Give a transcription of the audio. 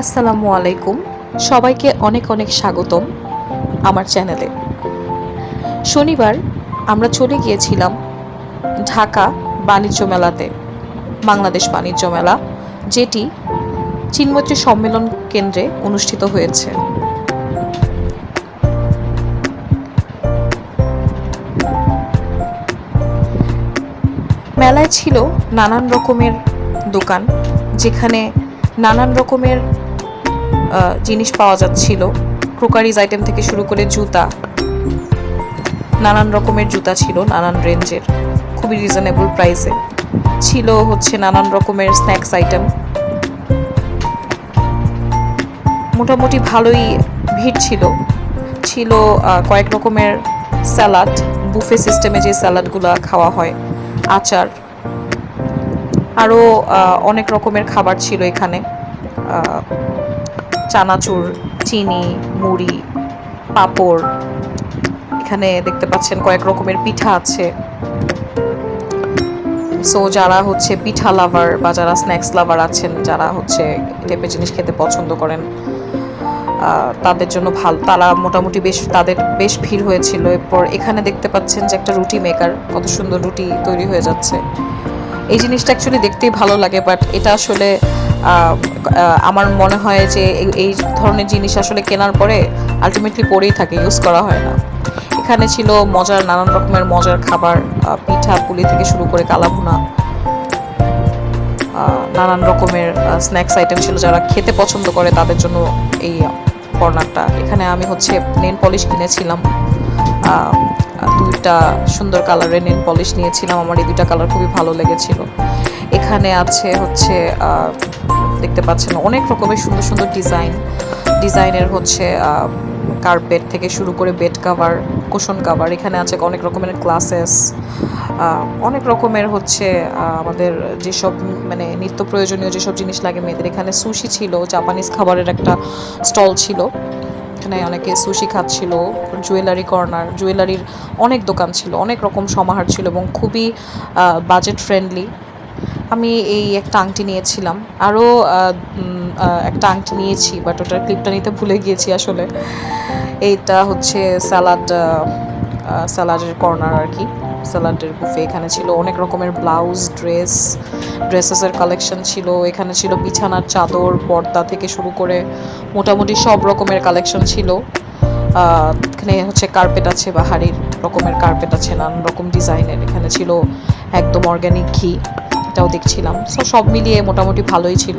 আসসালামু আলাইকুম। সবাইকে অনেক অনেক স্বাগতম আমার চ্যানেলে। শনিবার আমরা চলে গিয়েছিলাম ঢাকা বাণিজ্য মেলাতে, বাংলাদেশ বাণিজ্য মেলা, যেটি চিনমৈত্রী সম্মেলন কেন্দ্রে অনুষ্ঠিত হয়েছে। মেলায় ছিল নানান রকমের দোকান, যেখানে নানান রকমের জিনিস পাওয়া যাচ্ছিল। ক্রোকারিজ আইটেম থেকে শুরু করে জুতা। নানান রকমের জুতা ছিল, নানান রেঞ্জের। খুবই রিজনেবল প্রাইসে ছিল হচ্ছে নানান রকমের স্ন্যাক্স আইটেম মোটামুটি ভালোই ভিড় ছিল। ছিল কয়েক রকমের স্যালাড বুফে সিস্টেমে যে স্যালাডগুলো খাওয়া হয়, আচার। আরও অনেক রকমের খাবার ছিল এখানে। চানাচুর, চিনি, মুড়ি, পাঁপড়। এখানে দেখতে পাচ্ছেন কয়েক রকমের পিঠা আছে। সো যারা হচ্ছে পিঠা লাভার বা যারা স্ন্যাক্স লাভার আছেন, যারা হচ্ছে টাইপের জিনিস খেতে পছন্দ করেন তাদের জন্য ভালো তারা মোটামুটি বেশ তাদের বেশ ভিড় হয়েছিল। এরপর এখানে দেখতে পাচ্ছেন যে একটা রুটি মেকার কত সুন্দর রুটি তৈরি হয়ে যাচ্ছে। এই জিনিসটা অ্যাকচুয়ালি দেখতেই ভালো লাগে বাট এটা আসলে আমার মনে হয় যে এই- ধরনের জিনিস আসলে কেনার পরে আলটিমেটলি পরেই থাকে ইউজ করা হয় না। এখানে ছিল মজার নানান রকমের মজার খাবার পিঠা পুলি থেকে শুরু করে কালাভুনা নানান রকমের স্ন্যাক্স আইটেম ছিল যারা খেতে পছন্দ করে তাদের জন্য এই কর্নারটা। এখানে আমি হচ্ছে নেল পলিশ কিনেছিলাম। দুইটা সুন্দর কালারের নেল পলিশ নিয়েছিলাম। আমার এই দুইটা কালার খুবই ভালো লেগেছিল। এখানে আছে হচ্ছে দেখতে পাচ্ছেন অনেক রকমের সুন্দর সুন্দর ডিজাইন ডিজাইনের হচ্ছে কার্পেট থেকে শুরু করে বেড কাভার কুশন কাভার এখানে আছে অনেক রকমের ক্লাসেস অনেক রকমের হচ্ছে আমাদের যেসব মানে নিত্য প্রয়োজনীয় যেসব জিনিস লাগে মেয়েদের। এখানে সুশি ছিল জাপানিজ খাবারের একটা স্টল ছিল। এখানে অনেকে সুশি খাচ্ছিল জুয়েলারি কর্নার জুয়েলারির অনেক দোকান ছিল, অনেক রকম সমাহার ছিল এবং খুবই বাজেট ফ্রেন্ডলি আমি এই একটা আংটি নিয়েছিলাম আরও একটা আংটি নিয়েছি বাট ওটার ক্লিপটা নিতে ভুলে গিয়েছি আসলে। এইটা হচ্ছে স্যালাড স্যালাডের কর্নার আর কি। স্যালাডের বুফে এখানে ছিল। অনেক রকমের ব্লাউজ ড্রেস ড্রেসেসের কালেকশন ছিল। এখানে ছিল বিছানার চাদর, পর্দা থেকে শুরু করে মোটামুটি সব রকমের কালেকশন ছিল। এখানে হচ্ছে কার্পেট আছে বাহারির রকমের কার্পেট আছে, নানান রকম ডিজাইনের। এখানে ছিল একদম অর্গ্যানিক ঘি, এটাও দেখছিলাম। সো সব মিলিয়ে মোটামুটি ভালোই ছিল।